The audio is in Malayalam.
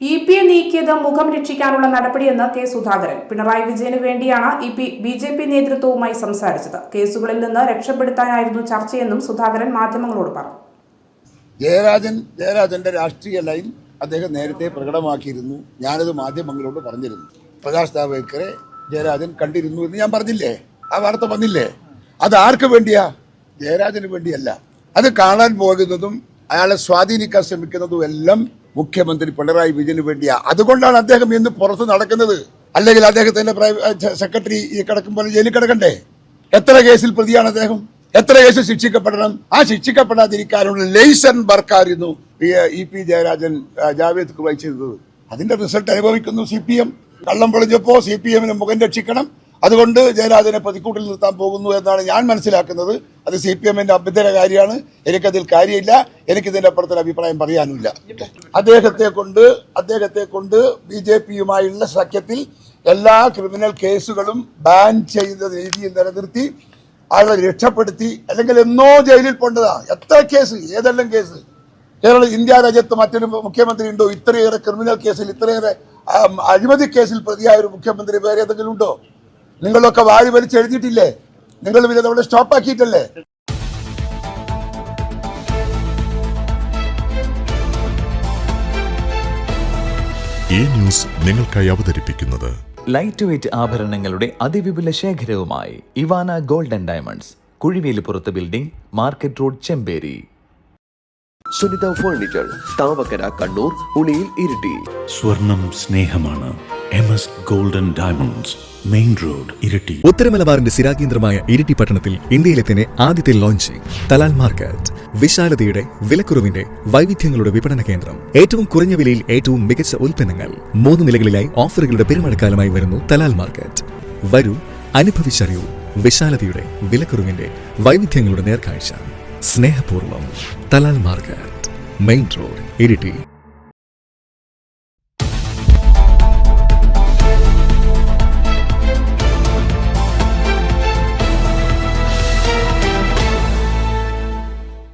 ഇ പി എ നീക്കിയത് മുഖം രക്ഷിക്കാനുള്ള നടപടിയെന്ന് കെ സുധാകരൻ. പിണറായി വിജയന് വേണ്ടിയാണ് E P B J P നേതൃത്വവുമായി സംസാരിച്ചത്. കേസുകളിൽ നിന്ന് രക്ഷപ്പെടുത്താനായിരുന്നു ചർച്ചയെന്നും സുധാകരൻ മാധ്യമങ്ങളോട് പറഞ്ഞു. ജയരാജൻ ജയരാജന്റെ രാഷ്ട്രീയ ലൈൻ അദ്ദേഹം നേരത്തെ പ്രകടമാക്കിയിരുന്നു. ഞാനത് മാധ്യമങ്ങളോട് പറഞ്ഞിരുന്നു. പ്രകാശ് ജാവ്ദേക്കറെ ജയരാജൻ കണ്ടിരുന്നു എന്ന് ഞാൻ പറഞ്ഞില്ലേ? ആ വാർത്ത വന്നില്ലേ? അത് ആർക്ക് വേണ്ടിയാ? ജയരാജന് വേണ്ടിയല്ല. അത് കാണാൻ പോകുന്നതും അയാളെ സ്വാധീനിക്കാൻ ശ്രമിക്കുന്നതും എല്ലാം മുഖ്യമന്ത്രി പിണറായി വിജയന് വേണ്ടിയാ. അതുകൊണ്ടാണ് അദ്ദേഹം ഇന്ന് പുറത്ത് നടക്കുന്നത്. അല്ലെങ്കിൽ അദ്ദേഹത്തിന്റെ സെക്രട്ടറി കിടക്കുമ്പോൾ ജയിലിൽ കിടക്കണ്ടേ? എത്ര കേസിൽ പ്രതിയാണ് അദ്ദേഹം? എത്ര കേസ് ശിക്ഷിക്കപ്പെടണം? ആ ശിക്ഷിക്കപ്പെടാതിരിക്കാനുള്ള ലേസൺ വർക്കായിരുന്നു ഇ പി ജയരാജൻ ജാവേദ് വഹിച്ചിരുന്നത് അതിന്റെ റിസൾട്ട് അനുഭവിക്കുന്നു സി പി എം. കള്ളം പൊളിഞ്ഞപ്പോ സി പി എമ്മിന് മുഖം രക്ഷിക്കണം. അതുകൊണ്ട് ജയരാജനെ പ്രതിക്കൂട്ടിൽ നിർത്താൻ പോകുന്നു എന്നാണ് ഞാൻ മനസ്സിലാക്കുന്നത്. അത് സി പി എമ്മിന്റെ അഭ്യന്തര കാര്യമാണ്. എനിക്കതിൽ കാര്യമില്ല. എനിക്കിതിന്റെ അപ്പുറത്തിൽ അഭിപ്രായം പറയാനില്ല അദ്ദേഹത്തെ കൊണ്ട് അദ്ദേഹത്തെ കൊണ്ട് ബി ജെ പിയുമായുള്ള സഖ്യത്തിൽ എല്ലാ ക്രിമിനൽ കേസുകളും ബാൻ ചെയ്ത രീതിയിൽ നിലനിർത്തി ആളെ രക്ഷപ്പെടുത്തി അല്ലെങ്കിൽ എന്നോ ജയിലിൽ പോണ്ടതാ. എത്ര കേസ്? ഏതെല്ലാം കേസ്? കേരള ഇന്ത്യ രാജ്യത്ത് മറ്റൊരു മുഖ്യമന്ത്രി ഉണ്ടോ? ഇത്രയേറെ ക്രിമിനൽ കേസിൽ ഇത്രയേറെ അഴിമതി കേസിൽ പ്രതിയായ ഒരു മുഖ്യമന്ത്രി വേറെ ഏതെങ്കിലും ഉണ്ടോ? നിങ്ങളൊക്കെ വാരി വലിച്ച് എഴുതിയിട്ടില്ലേ നിങ്ങൾ പിന്നെ നമ്മുടെ സ്റ്റോപ്പാക്കിയിട്ടല്ലേ ഈ ന്യൂസ് നിങ്ങൾക്കായി അവതരിപ്പിക്കുന്നത് ലൈറ്റ് വെയ്റ്റ് ആഭരണങ്ങളുടെ അതിവിപുല ശേഖരവുമായി Ivana golden diamonds കുഴിവേലിപ്പുറത്ത് building market road Chemperi. Sunitha furniture Thavakkara Kannur Uliyil Iritty. സ്വർണം സ്നേഹമാണ്. M S golden diamonds main road Iritty ഉത്തരമലബാറിന്റെ സ്ഥിരാകേന്ദ്രമായ ഇരിട്ടി പട്ടണത്തിൽ ഇന്ത്യയിലെ തന്നെ ആദ്യത്തെ ലോഞ്ചിംഗ് തലാൽ മാർക്കറ്റ്. വിശാലതയുടെ വിലക്കുറവിന്റെ വൈവിധ്യങ്ങളുടെ വിപണന കേന്ദ്രം. ഏറ്റവും കുറഞ്ഞ വിലയിൽ ഏറ്റവും മികച്ച ഉൽപ്പന്നങ്ങൾ. മൂന്ന് നിലകളിലായി ഓഫറുകളുടെ പെരുമഴക്കാലമായി വരുന്നു തലാൽ മാർക്കറ്റ്. വരൂ അനുഭവിച്ചറിയൂ വിശാലതയുടെ വിലക്കുറവിന്റെ വൈവിധ്യങ്ങളുടെ നേർക്കാഴ്ച. സ്നേഹപൂർവം Talal market main road Iritty